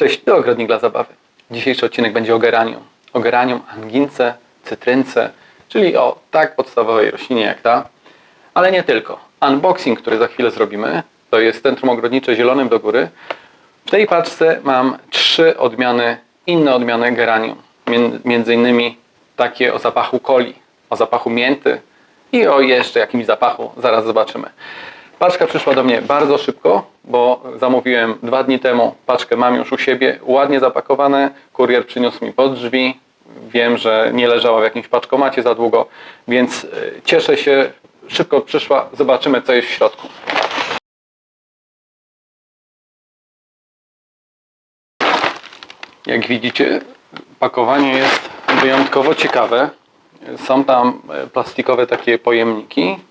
Cześć, to Ogrodnik dla Zabawy. Dzisiejszy odcinek będzie o geranium. O geranium, angince, cytrynce, czyli o tak podstawowej roślinie jak ta, ale nie tylko. Unboxing, który za chwilę zrobimy, to jest Centrum Ogrodnicze Zielonym do Góry. W tej paczce mam trzy odmiany, inne odmiany geranium. Między innymi takie o zapachu coli, o zapachu mięty i o jeszcze jakimś zapachu, zaraz zobaczymy. Paczka przyszła do mnie bardzo szybko, bo zamówiłem dwa dni temu. Paczkę mam już u siebie, ładnie zapakowane. Kurier przyniósł mi pod drzwi. Wiem, że nie leżała w jakimś paczkomacie za długo, więc y, cieszę się. Szybko przyszła. Zobaczymy, co jest w środku. Jak widzicie, pakowanie jest wyjątkowo ciekawe. Są tam e, plastikowe takie pojemniki e,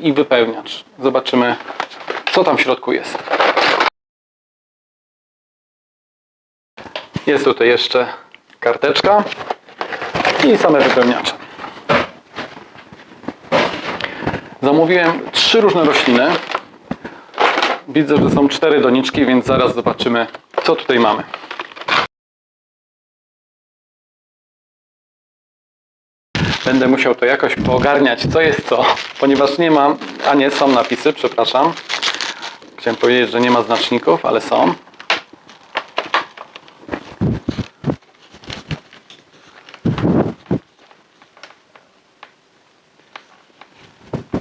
i wypełniacz. Zobaczymy, co tam w środku jest. Jest tutaj jeszcze karteczka i same wypełniacze. Zamówiłem trzy różne rośliny. Widzę, że są cztery doniczki, więc zaraz zobaczymy, co tutaj mamy. Będę musiał to jakoś poogarniać, co jest co, ponieważ nie mam, a nie, są napisy, przepraszam. Chciałem powiedzieć, że nie ma znaczników, ale są.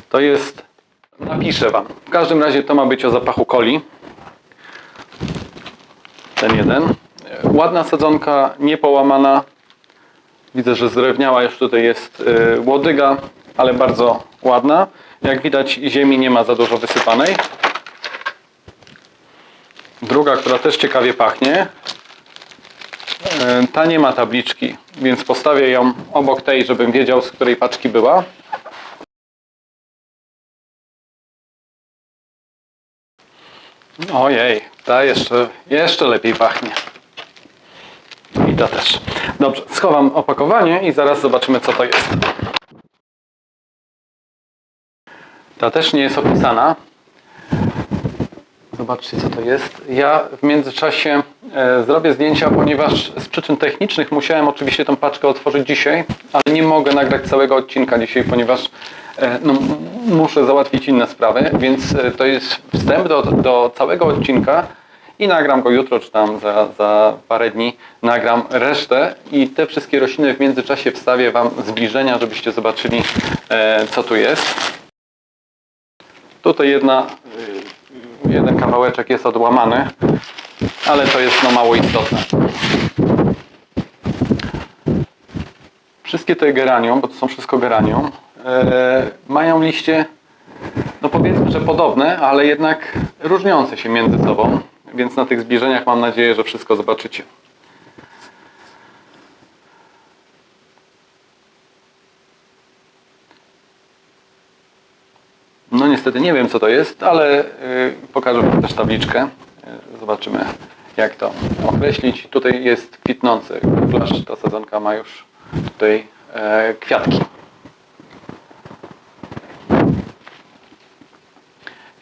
To jest, napiszę Wam. W każdym razie to ma być o zapachu coli. Ten jeden. Ładna sadzonka, niepołamana. Widzę, że zdrewniała już tutaj jest y, łodyga, ale bardzo ładna. Jak widać ziemi nie ma za dużo wysypanej. Druga, która też ciekawie pachnie. Y, Ta nie ma tabliczki, więc postawię ją obok tej, żebym wiedział z której paczki była. Ojej, ta jeszcze, jeszcze lepiej pachnie. Ta też. Dobrze, schowam opakowanie i zaraz zobaczymy, co to jest. Ta też nie jest opisana. Zobaczcie, co to jest. Ja w międzyczasie e, zrobię zdjęcia, ponieważ z przyczyn technicznych musiałem oczywiście tą paczkę otworzyć dzisiaj, ale nie mogę nagrać całego odcinka dzisiaj, ponieważ e, no, muszę załatwić inne sprawy, więc e, to jest wstęp do, do całego odcinka i nagram go jutro, czy tam za, za parę dni nagram resztę i te wszystkie rośliny w międzyczasie wstawię Wam zbliżenia, żebyście zobaczyli e, co tu jest. Tutaj jedna, y, jeden kawałeczek jest odłamany, ale to jest no mało istotne. Wszystkie te geranium, bo to są wszystko geranium, e, mają liście, no powiedzmy, że podobne, ale jednak różniące się między sobą, więc na tych zbliżeniach mam nadzieję, że wszystko zobaczycie. No niestety nie wiem co to jest, ale y, pokażę Wam też tabliczkę. Y, Zobaczymy jak to określić. Tutaj jest kwitnący kuflarz. Ta sadzonka ma już tutaj e, kwiatki.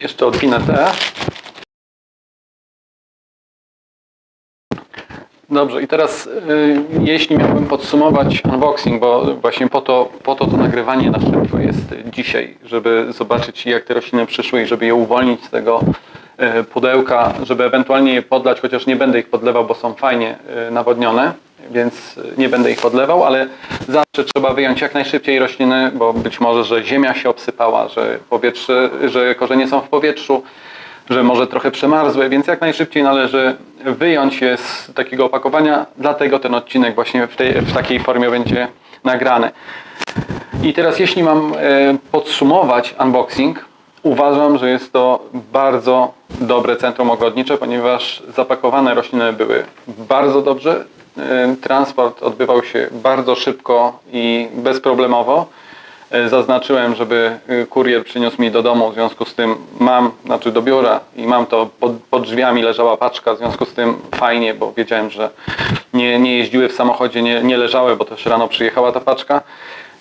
Jeszcze odwinę te. Dobrze, i teraz y, jeśli miałbym podsumować unboxing, bo właśnie po to, po to to nagrywanie na szybko jest dzisiaj, żeby zobaczyć jak te rośliny przyszły i żeby je uwolnić z tego y, pudełka, żeby ewentualnie je podlać, chociaż nie będę ich podlewał, bo są fajnie y, nawodnione, więc nie będę ich podlewał, ale zawsze trzeba wyjąć jak najszybciej rośliny, bo być może, że ziemia się obsypała, że powietrze, że korzenie są w powietrzu, że może trochę przemarzły, więc jak najszybciej należy wyjąć je z takiego opakowania, dlatego ten odcinek właśnie w, tej, w takiej formie będzie nagrany. I teraz jeśli mam e, podsumować unboxing, uważam, że jest to bardzo dobre centrum ogrodnicze, ponieważ zapakowane rośliny były bardzo dobrze, e, transport odbywał się bardzo szybko i bezproblemowo. E, Zaznaczyłem, żeby y, kurier przyniósł mi do domu, w związku z tym mam, znaczy do biura i mam to pod, pod drzwiami leżała paczka, w związku z tym fajnie, bo wiedziałem, że nie, nie jeździły w samochodzie, nie, nie leżały, bo też rano przyjechała ta paczka.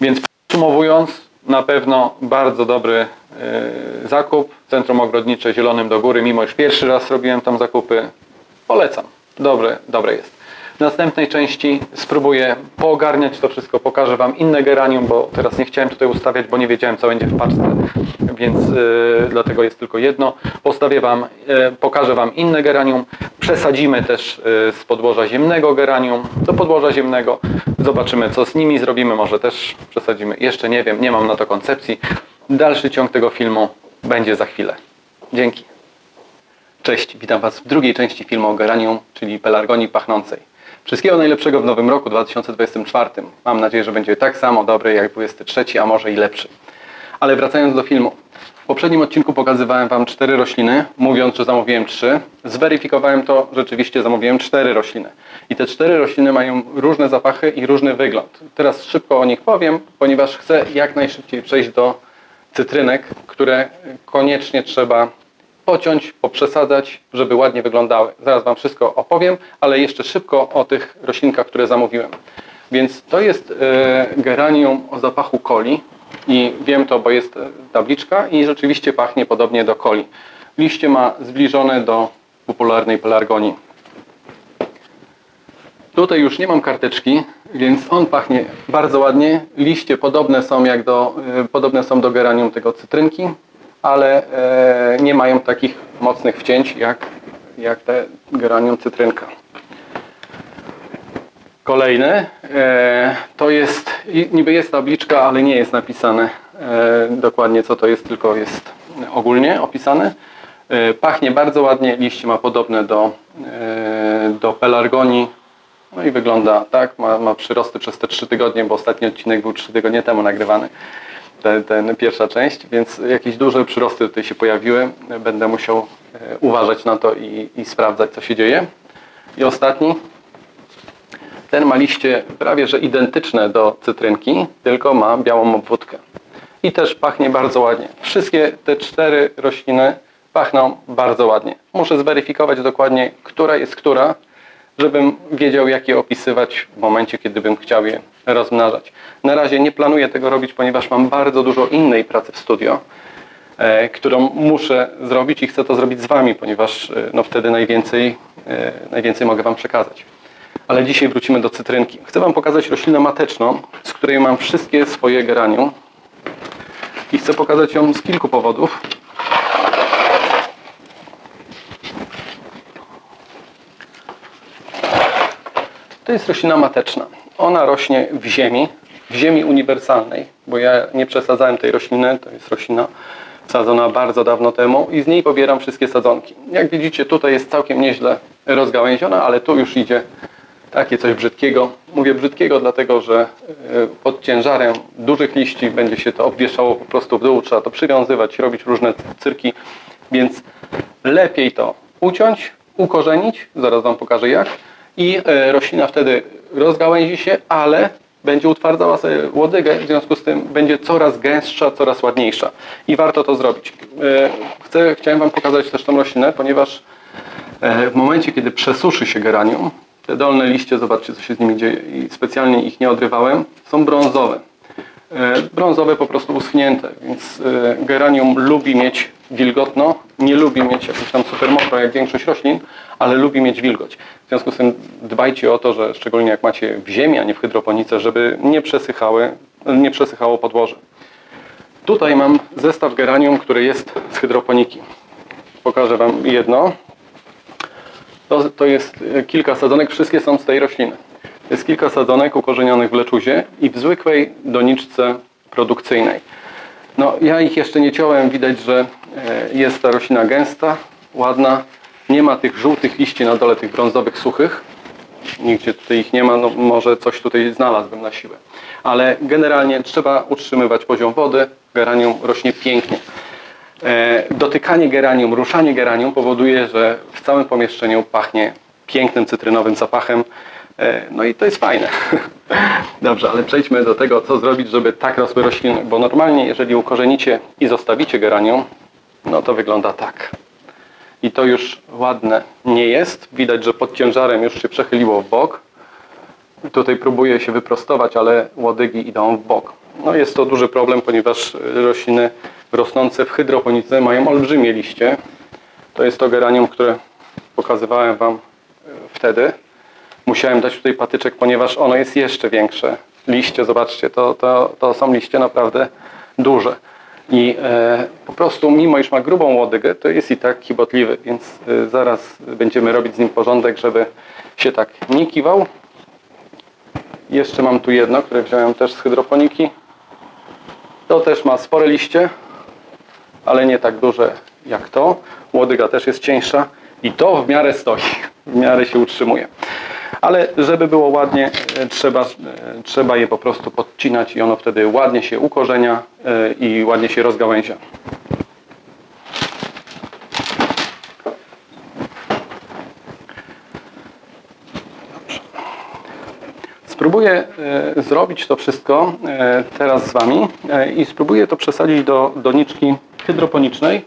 Więc podsumowując, na pewno bardzo dobry y, zakup. Centrum Ogrodnicze Zielonym do Góry, mimo już pierwszy raz robiłem tam zakupy, polecam. Dobre, dobre jest. W następnej części spróbuję poogarniać to wszystko, pokażę Wam inne geranium, bo teraz nie chciałem tutaj ustawiać, bo nie wiedziałem co będzie w paczce, więc yy, dlatego jest tylko jedno. Postawię Wam, yy, pokażę Wam inne geranium, przesadzimy też yy, z podłoża ziemnego geranium do podłoża ziemnego, zobaczymy co z nimi zrobimy, może też przesadzimy, jeszcze nie wiem, nie mam na to koncepcji. Dalszy ciąg tego filmu będzie za chwilę. Dzięki. Cześć, witam Was w drugiej części filmu o geranium, czyli pelargonii pachnącej. Wszystkiego najlepszego w nowym roku 2024. Mam nadzieję, że będzie tak samo dobry jak 23, a może i lepszy. Ale wracając do filmu. W poprzednim odcinku pokazywałem Wam cztery rośliny, mówiąc, że zamówiłem trzy. Zweryfikowałem to, rzeczywiście zamówiłem cztery rośliny. I te cztery rośliny mają różne zapachy i różny wygląd. Teraz szybko o nich powiem, ponieważ chcę jak najszybciej przejść do cytrynek, które koniecznie trzeba pociąć, poprzesadzać, żeby ładnie wyglądały. Zaraz Wam wszystko opowiem, ale jeszcze szybko o tych roślinkach, które zamówiłem. Więc to jest e, geranium o zapachu coli i wiem to, bo jest e, tabliczka i rzeczywiście pachnie podobnie do coli. Liście ma zbliżone do popularnej pelargonii. Tutaj już nie mam karteczki, więc on pachnie bardzo ładnie. Liście podobne są jak do, e, podobne są do geranium tego cytrynki, ale e, nie mają takich mocnych wcięć jak, jak te geranium cytrynka. Kolejne e, to jest, niby jest tabliczka, ale nie jest napisane e, dokładnie co to jest, tylko jest ogólnie opisane. Pachnie bardzo ładnie, liście ma podobne do, do pelargonii. No i wygląda tak, ma, ma przyrosty przez te 3 tygodnie, bo ostatni odcinek był 3 tygodnie temu nagrywany ten, ten pierwsza część, więc jakieś duże przyrosty tutaj się pojawiły. Będę musiał e, uważać na to i, i sprawdzać, co się dzieje. I ostatni. Ten ma liście prawie że identyczne do cytrynki, tylko ma białą obwódkę. I też pachnie bardzo ładnie. Wszystkie te cztery rośliny pachną bardzo ładnie. Muszę zweryfikować dokładnie, która jest która, żebym wiedział, jak je opisywać w momencie, kiedy bym chciał je rozmnażać. Na razie nie planuję tego robić, ponieważ mam bardzo dużo innej pracy w studio, e, którą muszę zrobić i chcę to zrobić z Wami, ponieważ e, no, wtedy najwięcej, e, najwięcej mogę Wam przekazać. Ale dzisiaj wrócimy do cytrynki. Chcę Wam pokazać roślinę mateczną, z której mam wszystkie swoje geranium. I chcę pokazać ją z kilku powodów. To jest roślina mateczna. Ona rośnie w ziemi, w ziemi uniwersalnej, bo ja nie przesadzałem tej rośliny, to jest roślina sadzona bardzo dawno temu i z niej pobieram wszystkie sadzonki. Jak widzicie, tutaj jest całkiem nieźle rozgałęziona, ale tu już idzie takie coś brzydkiego. Mówię brzydkiego, dlatego że e, pod ciężarem dużych liści będzie się to obwieszało po prostu w dół, trzeba to przywiązywać, robić różne cyrki, więc lepiej to uciąć, ukorzenić, zaraz Wam pokażę jak, i e, roślina wtedy rozgałęzi się, ale będzie utwardzała sobie łodygę, w związku z tym będzie coraz gęstsza, coraz ładniejsza. I warto to zrobić. E, Chcę, chciałem Wam pokazać też tą roślinę, ponieważ e, w momencie, kiedy przesuszy się geranium, te dolne liście, zobaczcie co się z nimi dzieje i specjalnie ich nie odrywałem, są brązowe. E, Brązowe po prostu uschnięte, więc geranium lubi mieć wilgotno, nie lubi mieć jakoś tam super mokro jak większość roślin, ale lubi mieć wilgoć. Związku z tym dbajcie o to, że szczególnie jak macie w ziemi, a nie w hydroponice, żeby nie przesychały, nie przesychało podłoże. Tutaj mam zestaw geranium, który jest z hydroponiki. Pokażę Wam jedno. To, to jest kilka sadzonek, wszystkie są z tej rośliny. Jest kilka sadzonek ukorzenionych w leczuzie i w zwykłej doniczce produkcyjnej. No, ja ich jeszcze nie ciąłem, widać, że e, jest ta roślina gęsta, ładna. Nie ma tych żółtych liści na dole, tych brązowych, suchych. Nigdzie tutaj ich nie ma, no może coś tutaj znalazłbym na siłę. Ale generalnie trzeba utrzymywać poziom wody, geranium rośnie pięknie. E, Dotykanie geranium, ruszanie geranium powoduje, że w całym pomieszczeniu pachnie pięknym cytrynowym zapachem. E, No i to jest fajne. Dobrze, ale przejdźmy do tego, co zrobić, żeby tak rosły rośliny. Bo normalnie, jeżeli ukorzenicie i zostawicie geranium, no to wygląda tak. I to już ładne nie jest. Widać, że pod ciężarem już się przechyliło w bok. Tutaj próbuję się wyprostować, ale łodygi idą w bok. No jest to duży problem, ponieważ rośliny rosnące w hydroponice mają olbrzymie liście. To jest to geranium, które pokazywałem Wam wtedy. Musiałem dać tutaj patyczek, ponieważ ono jest jeszcze większe. Liście, zobaczcie, to, to, to są liście naprawdę duże. I e, po prostu, mimo iż ma grubą łodygę, to jest i tak chibotliwy, więc e, zaraz będziemy robić z nim porządek, żeby się tak nie kiwał. Jeszcze mam tu jedno, które wziąłem też z hydroponiki. To też ma spore liście, ale nie tak duże jak to. Łodyga też jest cieńsza i to w miarę stoi, w miarę się utrzymuje. Ale żeby było ładnie, e, trzeba, e, trzeba je po prostu podcinać i ono wtedy ładnie się ukorzenia e, i ładnie się rozgałęzia. Spróbuję zrobić to wszystko teraz z Wami i spróbuję to przesadzić do doniczki hydroponicznej,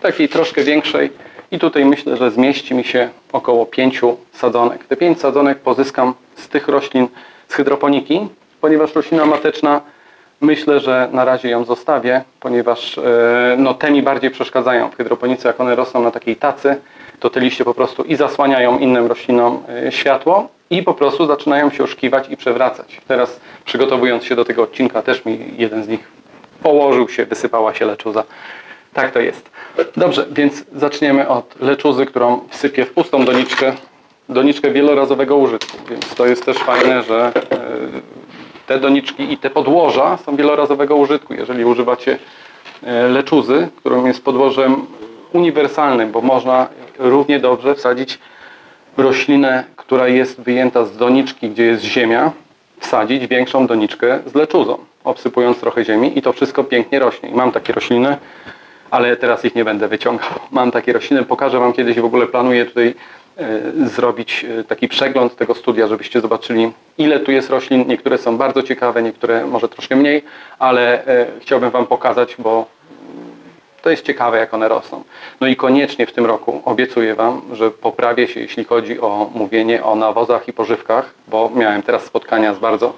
takiej troszkę większej i tutaj myślę, że zmieści mi się około pięciu sadzonek. Te pięć sadzonek pozyskam z tych roślin z hydroponiki, ponieważ roślina mateczna myślę, że na razie ją zostawię, ponieważ e, no, te mi bardziej przeszkadzają w hydroponice, jak one rosną na takiej tacy, to te liście po prostu i zasłaniają innym roślinom e, światło i po prostu zaczynają się oszkiwać i przewracać. Teraz przygotowując się do tego odcinka też mi jeden z nich położył się, wysypała się leczuza. Tak to jest. Dobrze, więc zaczniemy od leczuzy, którą wsypię w pustą doniczkę, doniczkę wielorazowego użytku. Więc to jest też fajne, że e, te doniczki i te podłoża są wielorazowego użytku. Jeżeli używacie e, leczuzy, którą jest podłożem uniwersalnym, bo można równie dobrze wsadzić roślinę, która jest wyjęta z doniczki, gdzie jest ziemia, wsadzić większą doniczkę z leczuzą, obsypując trochę ziemi i to wszystko pięknie rośnie. I mam takie rośliny, ale teraz ich nie będę wyciągał. Mam takie rośliny, pokażę Wam kiedyś, w ogóle planuję tutaj e, zrobić e, taki przegląd tego studia, żebyście zobaczyli ile tu jest roślin. Niektóre są bardzo ciekawe, niektóre może troszkę mniej, ale e, chciałbym Wam pokazać, bo to jest ciekawe, jak one rosną. No i koniecznie w tym roku obiecuję Wam, że poprawię się, jeśli chodzi o mówienie o nawozach i pożywkach, bo miałem teraz spotkania z bardzo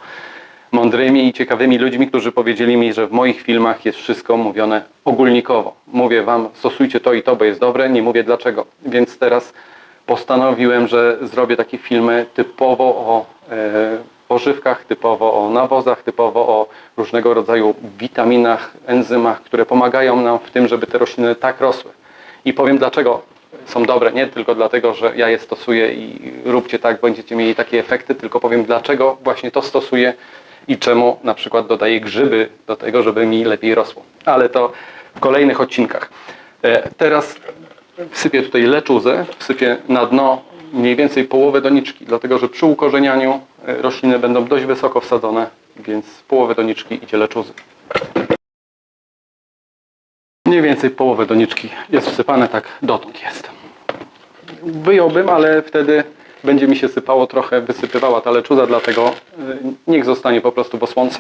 mądrymi i ciekawymi ludźmi, którzy powiedzieli mi, że w moich filmach jest wszystko mówione ogólnikowo. Mówię Wam, stosujcie to i to, bo jest dobre, nie mówię dlaczego. Więc teraz postanowiłem, że zrobię takie filmy typowo o e, pożywkach, typowo o nawozach, typowo o różnego rodzaju witaminach, enzymach, które pomagają nam w tym, żeby te rośliny tak rosły. I powiem dlaczego są dobre, nie tylko dlatego, że ja je stosuję i róbcie tak, będziecie mieli takie efekty, tylko powiem dlaczego właśnie to stosuję i czemu na przykład dodaję grzyby do tego, żeby mi lepiej rosło. Ale to w kolejnych odcinkach. E, Teraz wsypię tutaj leczuzę, wsypię na dno mniej więcej połowę doniczki, dlatego że przy ukorzenianiu e, rośliny będą dość wysoko wsadzone, więc połowę doniczki idzie leczuzy. Mniej więcej połowę doniczki jest wsypane, tak dotąd jest. Wyjąłbym, ale wtedy będzie mi się sypało trochę, wysypywała ta leczuza, dlatego y, niech zostanie po prostu w osłonce.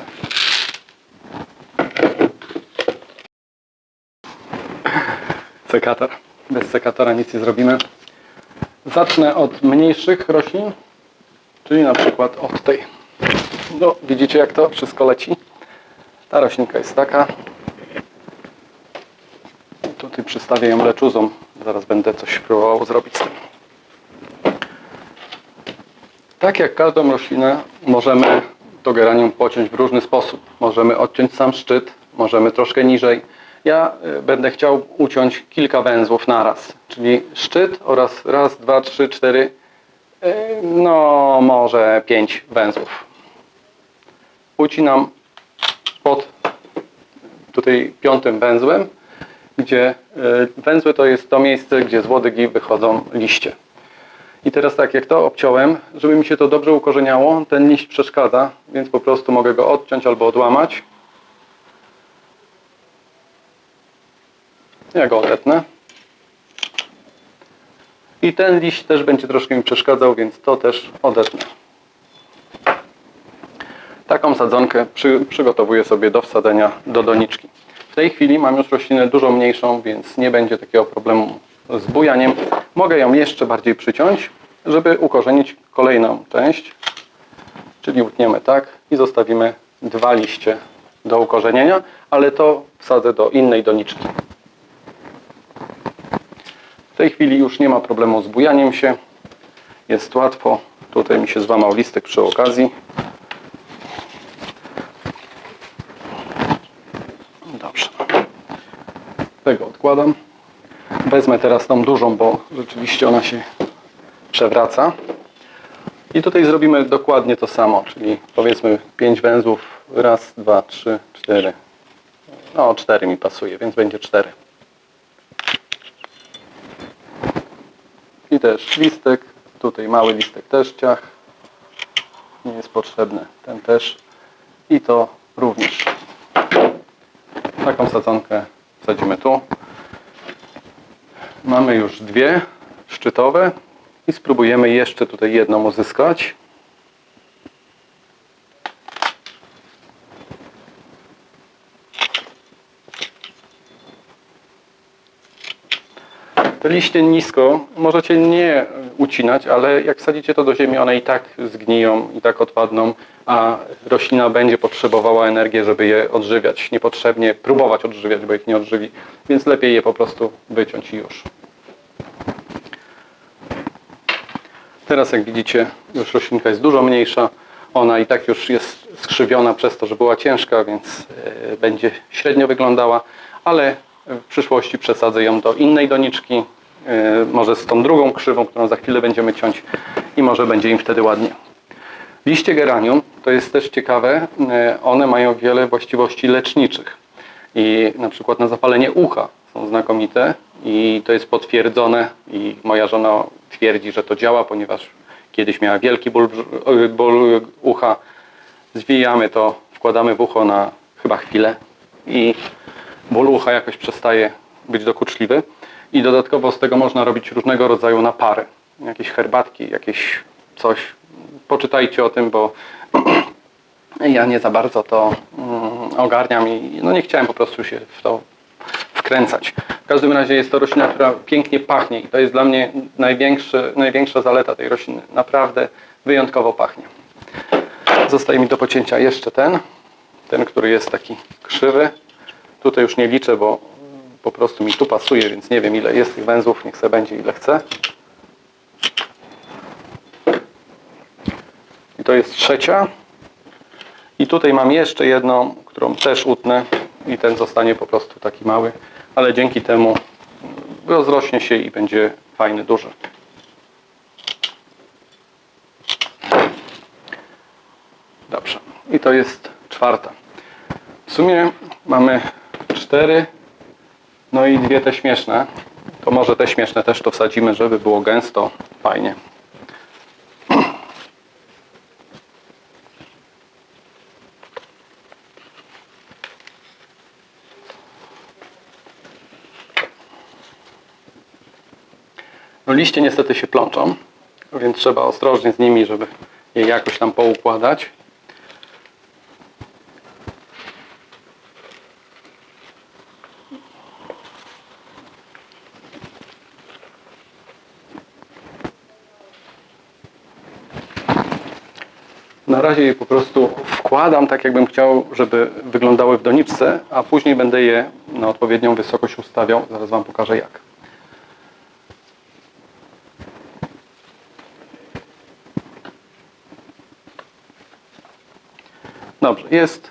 Sekator. Bez sekatora nic nie zrobimy. Zacznę od mniejszych roślin, czyli na przykład od tej. No, widzicie jak to wszystko leci? Ta roślinka jest taka. Tutaj przystawię ją leczuzą. Zaraz będę coś próbował zrobić z tym. Tak jak każdą roślinę możemy to geranium pociąć w różny sposób. Możemy odciąć sam szczyt, możemy troszkę niżej. Ja y, będę chciał uciąć kilka węzłów naraz, czyli szczyt oraz raz, dwa, trzy, cztery, y, no może pięć węzłów. Ucinam pod tutaj piątym węzłem, gdzie y, węzły to jest to miejsce, gdzie z łodygi wychodzą liście. I teraz tak, jak to obciąłem, żeby mi się to dobrze ukorzeniało, ten liść przeszkadza, więc po prostu mogę go odciąć albo odłamać. Ja go odetnę. I ten liść też będzie troszkę mi przeszkadzał, więc to też odetnę. Taką sadzonkę przy, przygotowuję sobie do wsadzenia do doniczki. W tej chwili mam już roślinę dużo mniejszą, więc nie będzie takiego problemu z bujaniem. Mogę ją jeszcze bardziej przyciąć, żeby ukorzenić kolejną część. Czyli utniemy tak i zostawimy dwa liście do ukorzenienia, ale to wsadzę do innej doniczki. W tej chwili już nie ma problemu z bujaniem się. jest łatwo. Tutaj mi się złamał listek przy okazji. Dobrze. Tego odkładam. Wezmę teraz tą dużą, bo rzeczywiście ona się przewraca. I tutaj zrobimy dokładnie to samo, czyli powiedzmy 5 węzłów. Raz, dwa, trzy, cztery. No, cztery mi pasuje, więc będzie cztery. I też listek. Tutaj mały listek też ciach. Nie jest potrzebny. Ten też. I to również. Taką sadzonkę wsadzimy tu. Mamy już dwie szczytowe i spróbujemy jeszcze tutaj jedną uzyskać. Te liście nisko możecie nie ucinać, ale jak wsadzicie to do ziemi, one i tak zgniją, i tak odpadną, a roślina będzie potrzebowała energii, żeby je odżywiać. Niepotrzebnie próbować odżywiać, bo ich nie odżywi, więc lepiej je po prostu wyciąć i już. Teraz jak widzicie, już roślinka jest dużo mniejsza. Ona i tak już jest skrzywiona przez to, że była ciężka, więc e, będzie średnio wyglądała, ale w przyszłości przesadzę ją do innej doniczki, e, może z tą drugą krzywą, którą za chwilę będziemy ciąć i może będzie im wtedy ładnie. Liście geranium to jest też ciekawe, e, one mają wiele właściwości leczniczych i na przykład na zapalenie ucha są znakomite i to jest potwierdzone i moja żona twierdzi, że to działa, ponieważ kiedyś miała wielki ból, brzu- ból ucha, zwijamy to, wkładamy w ucho na chyba chwilę i ból ucha jakoś przestaje być dokuczliwy i dodatkowo z tego można robić różnego rodzaju napary, jakieś herbatki, jakieś coś. Poczytajcie o tym, bo ja nie za bardzo to mm, ogarniam i no nie chciałem po prostu się w to wkręcać. W każdym razie jest to roślina, która pięknie pachnie i to jest dla mnie największa zaleta tej rośliny. Naprawdę wyjątkowo pachnie. Zostaje mi do pocięcia jeszcze ten, ten, który jest taki krzywy. Tutaj już nie liczę, bo po prostu mi tu pasuje, więc nie wiem ile jest tych węzłów, niech sobie będzie ile chce. I to jest trzecia. I tutaj mam jeszcze jedną, którą też utnę i ten zostanie po prostu taki mały, ale dzięki temu rozrośnie się i będzie fajny, duży. Dobrze. I to jest czwarta. W sumie mamy cztery, no i dwie te śmieszne. To może te śmieszne też to wsadzimy, żeby było gęsto, fajnie. No liście niestety się plączą, więc trzeba ostrożnie z nimi, żeby je jakoś tam poukładać. Na razie je po prostu wkładam tak, jakbym chciał, żeby wyglądały w doniczce, a później będę je na odpowiednią wysokość ustawiał. Zaraz Wam pokażę jak. Dobrze, jest.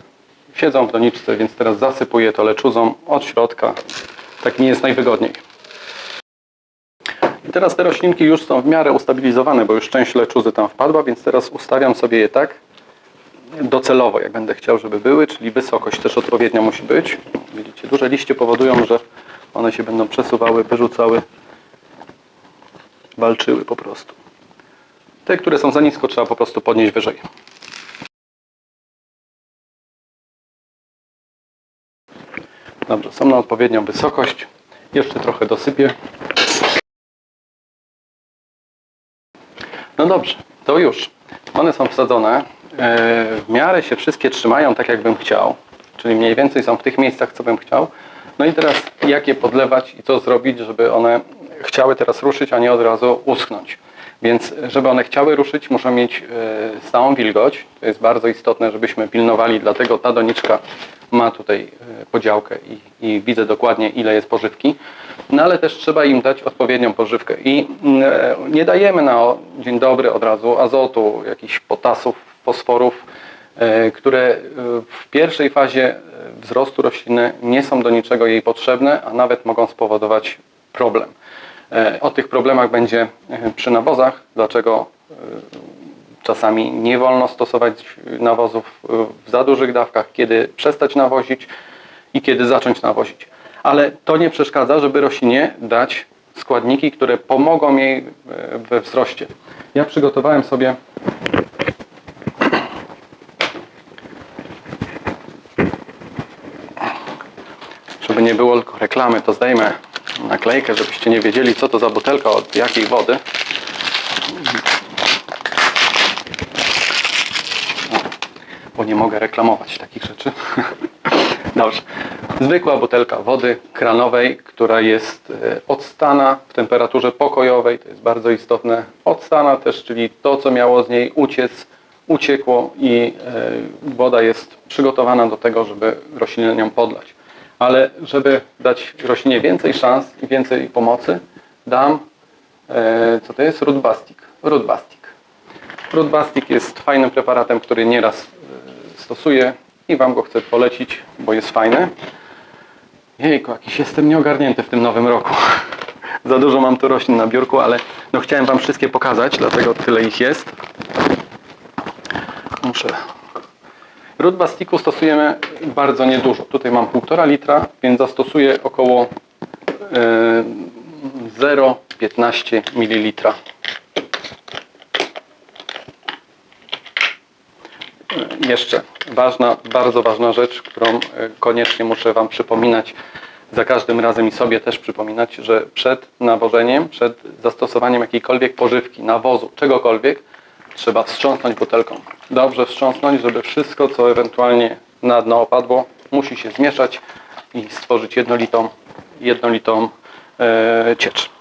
Siedzą w doniczce, więc teraz zasypuję to leczuzą od środka. Tak mi jest najwygodniej. I teraz te roślinki już są w miarę ustabilizowane, bo już część leczuzy tam wpadła, więc teraz ustawiam sobie je tak docelowo, jak będę chciał, żeby były, czyli wysokość też odpowiednia musi być. Widzicie, duże liście powodują, że one się będą przesuwały, wyrzucały, walczyły po prostu. Te, które są za nisko, trzeba po prostu podnieść wyżej. Dobrze, są na odpowiednią wysokość. Jeszcze trochę dosypię. Dobrze, to już. One są wsadzone. E, W miarę się wszystkie trzymają tak, jak bym chciał. Czyli mniej więcej są w tych miejscach, co bym chciał. No i teraz jak je podlewać i co zrobić, żeby one chciały teraz ruszyć, a nie od razu uschnąć. Więc żeby one chciały ruszyć, muszą mieć e, stałą wilgoć. To jest bardzo istotne, żebyśmy pilnowali, dlatego ta doniczka ma tutaj e, podziałkę i, i widzę dokładnie ile jest pożywki. No ale też trzeba im dać odpowiednią pożywkę. I mm, e, nie dajemy na dzień dobry od razu azotu, jakichś potasów, fosforów, e, które e, w pierwszej fazie wzrostu rośliny nie są do niczego jej potrzebne, a nawet mogą spowodować problem. O tych problemach będzie przy nawozach, dlaczego czasami nie wolno stosować nawozów w za dużych dawkach, kiedy przestać nawozić i kiedy zacząć nawozić. Ale to nie przeszkadza, żeby roślinie dać składniki, które pomogą jej e, we wzroście. Ja przygotowałem sobie żeby nie było tylko reklamy, to zdejmę naklejkę, żebyście nie wiedzieli, co to za butelka od jakiej wody. Bo nie mogę reklamować takich rzeczy. Dobrze. Zwykła butelka wody kranowej, która jest e, odstana w temperaturze pokojowej, to jest bardzo istotne. Odstana też, czyli to, co miało z niej uciec, uciekło i e, woda jest przygotowana do tego, żeby roślinę nią podlać. Ale żeby dać roślinie więcej szans i więcej pomocy, dam, e, co to jest? Rootbastic. Rootbastic. Rootbastic jest fajnym preparatem, który nieraz stosuję i Wam go chcę polecić, bo jest fajny. Jejku, jakiś jestem nieogarnięty w tym nowym roku. Za dużo mam tu roślin na biurku, ale no chciałem Wam wszystkie pokazać, dlatego tyle ich jest. Muszę. Rootbastiku stosujemy bardzo niedużo. Tutaj mam 1,5 litra, więc zastosuję około e, 0,15 ml. Jeszcze ważna, bardzo ważna rzecz, którą e, koniecznie muszę Wam przypominać za każdym razem i sobie też przypominać, że przed nawożeniem, przed zastosowaniem jakiejkolwiek pożywki, nawozu, czegokolwiek, trzeba wstrząsnąć butelką. Dobrze wstrząsnąć, żeby wszystko, co ewentualnie na dno opadło, musi się zmieszać i stworzyć jednolitą, jednolitą e, ciecz.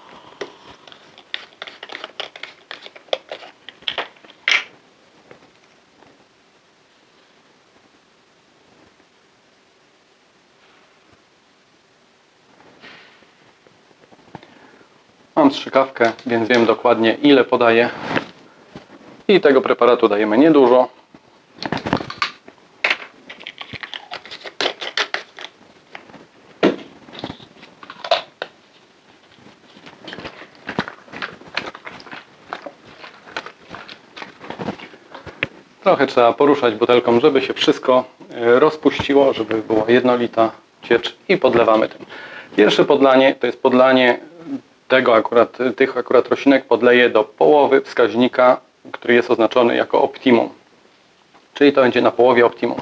Strzykawkę, więc wiem dokładnie ile podaję. I tego preparatu dajemy niedużo. Trochę trzeba poruszać butelką, żeby się wszystko e, rozpuściło, żeby była jednolita ciecz i podlewamy tym. Pierwsze podlanie to jest podlanie tego akurat, tych akurat roślinek podleję do połowy wskaźnika, który jest oznaczony jako optimum. Czyli to będzie na połowie optimum.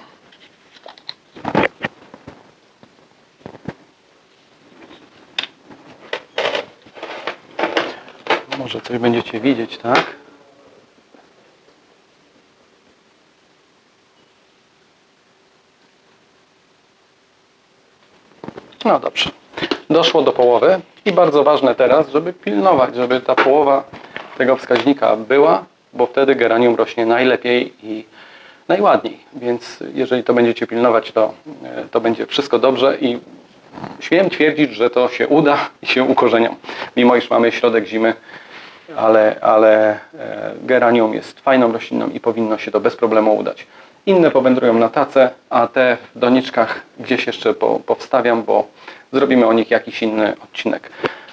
Może coś będziecie widzieć, tak? No dobrze. Doszło do połowy i bardzo ważne teraz, żeby pilnować, żeby ta połowa tego wskaźnika była, bo wtedy geranium rośnie najlepiej i najładniej. Więc jeżeli to będziecie pilnować, to, e, to będzie wszystko dobrze i śmiem twierdzić, że to się uda i się ukorzenią. Mimo iż mamy środek zimy, ale, ale e, geranium jest fajną rośliną i powinno się to bez problemu udać. Inne powędrują na tacę, a te w doniczkach gdzieś jeszcze po, powstawiam, bo zrobimy o nich jakiś inny odcinek.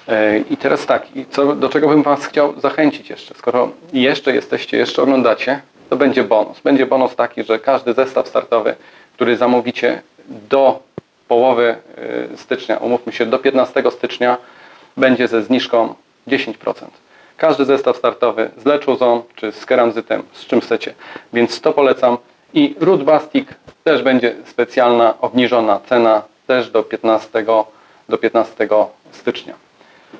E, I teraz tak, co, do czego bym Was chciał zachęcić jeszcze? Skoro jeszcze jesteście, jeszcze oglądacie, to będzie bonus. Będzie bonus taki, że każdy zestaw startowy, który zamówicie do połowy e, stycznia, umówmy się, do 15 stycznia, będzie ze zniżką 10%. Każdy zestaw startowy z leczuzą czy z keramzytem, z czym chcecie. Więc to polecam. I Root Bastic też będzie specjalna, obniżona cena też do 15, do 15 stycznia.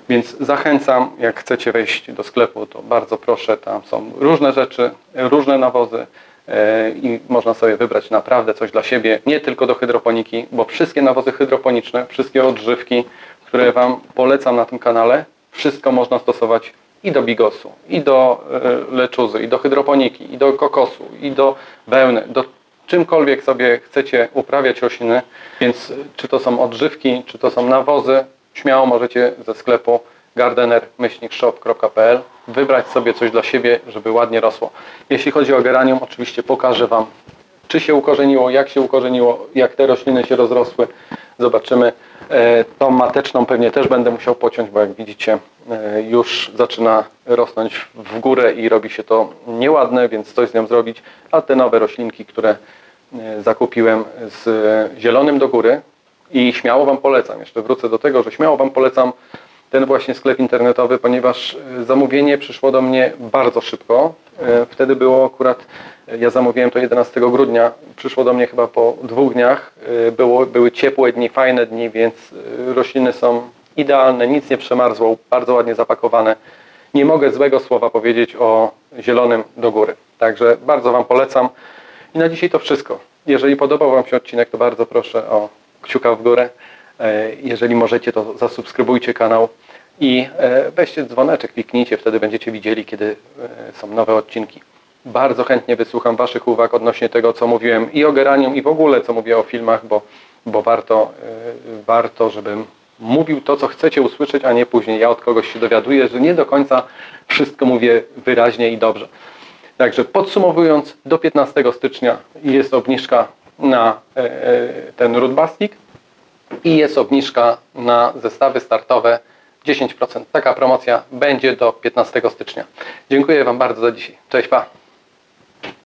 Więc zachęcam, jak chcecie wejść do sklepu, to bardzo proszę, tam są różne rzeczy, różne nawozy e, i można sobie wybrać naprawdę coś dla siebie, nie tylko do hydroponiki, bo wszystkie nawozy hydroponiczne, wszystkie odżywki, które Wam polecam na tym kanale, wszystko można stosować i do bigosu, i do e, leczuzy, i do hydroponiki, i do kokosu, i do wełny, do czymkolwiek sobie chcecie uprawiać rośliny, więc czy to są odżywki, czy to są nawozy, śmiało możecie ze sklepu gardener-shop.pl wybrać sobie coś dla siebie, żeby ładnie rosło. Jeśli chodzi o geranium, oczywiście pokażę Wam, czy się ukorzeniło, jak się ukorzeniło, jak te rośliny się rozrosły. Zobaczymy. E, Tą mateczną pewnie też będę musiał pociąć, bo jak widzicie e, już zaczyna rosnąć w górę i robi się to nieładne, więc coś z nią zrobić. A te nowe roślinki, które e, zakupiłem z zielonym do góry i śmiało Wam polecam, jeszcze wrócę do tego, że śmiało Wam polecam ten właśnie sklep internetowy, ponieważ zamówienie przyszło do mnie bardzo szybko. E, Wtedy było akurat, e, ja zamówiłem to 11 grudnia, przyszło do mnie chyba po dwóch dniach. E, Było, były ciepłe dni, fajne dni, więc rośliny są idealne, nic nie przemarzło, bardzo ładnie zapakowane. Nie mogę złego słowa powiedzieć o zielonym do góry. Także bardzo Wam polecam. I na dzisiaj to wszystko. Jeżeli podobał Wam się odcinek, to bardzo proszę o kciuka w górę. Jeżeli możecie, to zasubskrybujcie kanał i e, weźcie dzwoneczek, kliknijcie, wtedy będziecie widzieli, kiedy e, są nowe odcinki. Bardzo chętnie wysłucham Waszych uwag odnośnie tego, co mówiłem i o geranium, i w ogóle, co mówię o filmach, bo, bo warto, e, warto, żebym mówił to, co chcecie usłyszeć, a nie później ja od kogoś się dowiaduję, że nie do końca wszystko mówię wyraźnie i dobrze. Także podsumowując, do 15 stycznia jest obniżka na ten rootbastik i jest obniżka na zestawy startowe 10%. Taka promocja będzie do 15 stycznia. Dziękuję Wam bardzo za dzisiaj. Cześć, pa!